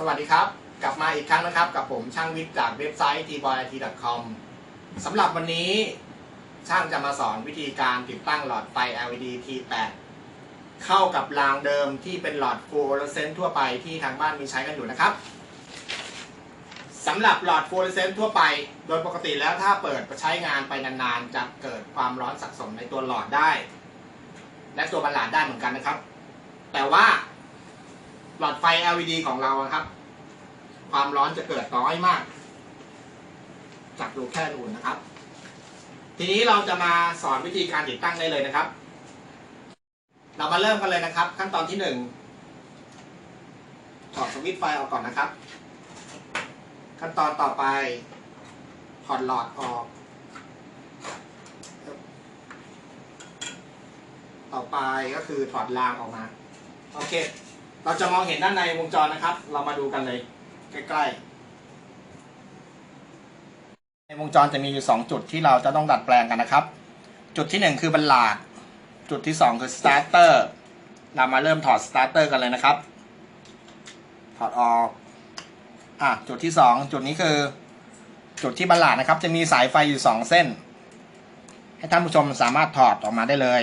สวัสดีครับ กลับมาอีกครั้งนะครับกับผมช่างวิทย์จากเว็บไซต์ t b o y i t c o m สำหรับวันนี้ช่างจะมาสอนวิธีการติดตั้งหลอดไฟ LED T8 เข้ากับรางเดิมที่เป็นหลอดฟลูออเรสเซนต์ทั่วไปที่ทางบ้านมีใช้กันอยู่นะครับสำหรับหลอดฟลูออเรสเซนต์ทั่วไป โดยปกติแล้วถ้าเปิดใช้งานไปนานๆ จะเกิดความร้อนสะสมในตัวหลอดได้ และตัวบัลลาดได้เหมือนกันนะครับ แต่ว่า หลอดไฟ LED ของเราครับ ความร้อนจะเกิดน้อยมาก จากดูแค่ดูนะครับ ทีนี้เราจะมาสอนวิธีการติดตั้งได้เลยนะครับ เรามาเริ่มกันเลยนะครับ ขั้นตอนที่หนึ่งถอดสวิตช์ไฟออกก่อนนะครับ ขั้นตอนต่อไปถอดหลอดออก ต่อไปก็คือถอดรางออกมา โอเค เราจะมองเห็นด้านในวงจรนะครับ เรามาดูกันเลย ใกล้ๆ ในวงจรจะมีอยู่ 2 จุดที่เราจะต้องดัดแปลงกันนะครับ จุดที่ 1 คือบัลลาด จุดที่ 2 คือสตาร์เตอร์เรามาเริ่มถอดสตาร์เตอร์กันเลยนะครับ ถอดออกอะจุดที่ 2 จุดนี้คือ จุดที่บัลลาดนะครับ จะมีสายไฟอยู่ 2 เส้น ให้ท่านผู้ชมสามารถถอดออกมาได้เลย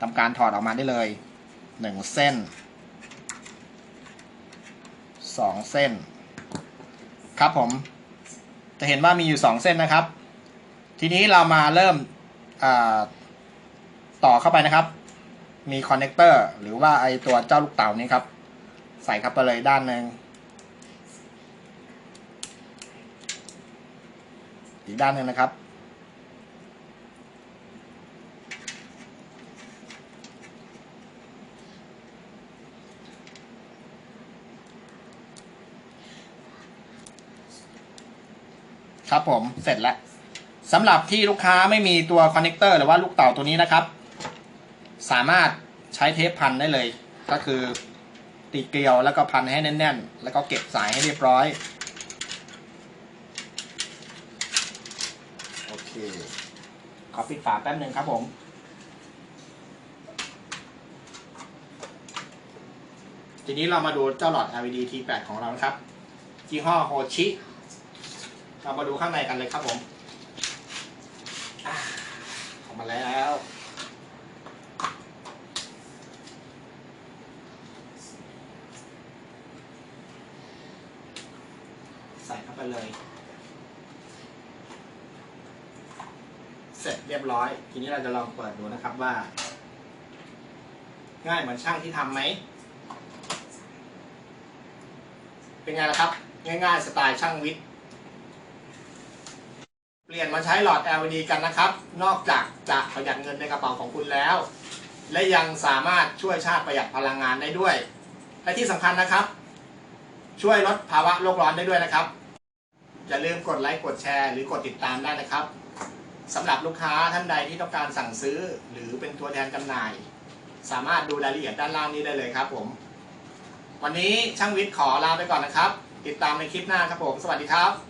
ทำการถอดออกมาได้เลย 1 เส้น สองเส้น ครับผม จะเห็นว่ามีอยู่สองเส้นนะครับ ทีนี้เรามาเริ่มต่อเข้าไปนะครับ มีคอนเนคเตอร์หรือว่าไอตัวเจ้าลูกเต่านี้ครับ ใส่เข้าไปเลยด้านหนึ่งอีกด้านหนึ่งนะครับ ครับผมเสร็จแล้วสำหรับที่ลูกค้าไม่มีตัวคอนเนคเตอร์หรือว่าลูกเต่าตัวนี้นะครับ สามารถใช้เทปพันได้เลย ก็คือตีเกลียวแล้วก็พันให้แน่น ๆ แล้วก็เก็บสายให้เรียบร้อยโอเคขอปิดฝาแป๊บหนึ่งครับผมทีนี้เรามาดูเจ้าหลอด LED T8 ของเรานะครับยี่ห้อโฮชิ เรามาดูข้างในกันเลยครับผมอออกมาแล้ว ใส่เข้าไปเลย เสร็จเรียบร้อย ทีนี้เราจะลองเปิดดูนะครับว่า ง่ายเหมือนช่างที่ทำไหม เป็นไงล่ะครับ ง่ายๆ สไตล์ช่างวิทย์ เปลี่ยนมาใช้หลอด LED กันนะครับ นอกจากจะประหยัดเงินในกระเป๋าของคุณแล้ว และยังสามารถช่วยชาติประหยัดพลังงานได้ด้วย และที่สำคัญนะครับ ช่วยลดภาวะโลกร้อนได้ด้วยนะครับ อย่าลืมกดไลค์กดแชร์หรือกดติดตามได้นะครับสำหรับลูกค้าท่านใดที่ต้องการสั่งซื้อ หรือเป็นตัวแทนจำหน่าย สามารถดูรายละเอียดด้านล่างนี้ได้เลยครับ ผม วันนี้ช่างวิทย์ขอลาไปก่อนนะครับ ติดตามในคลิปหน้าครับผม สวัสดีครับ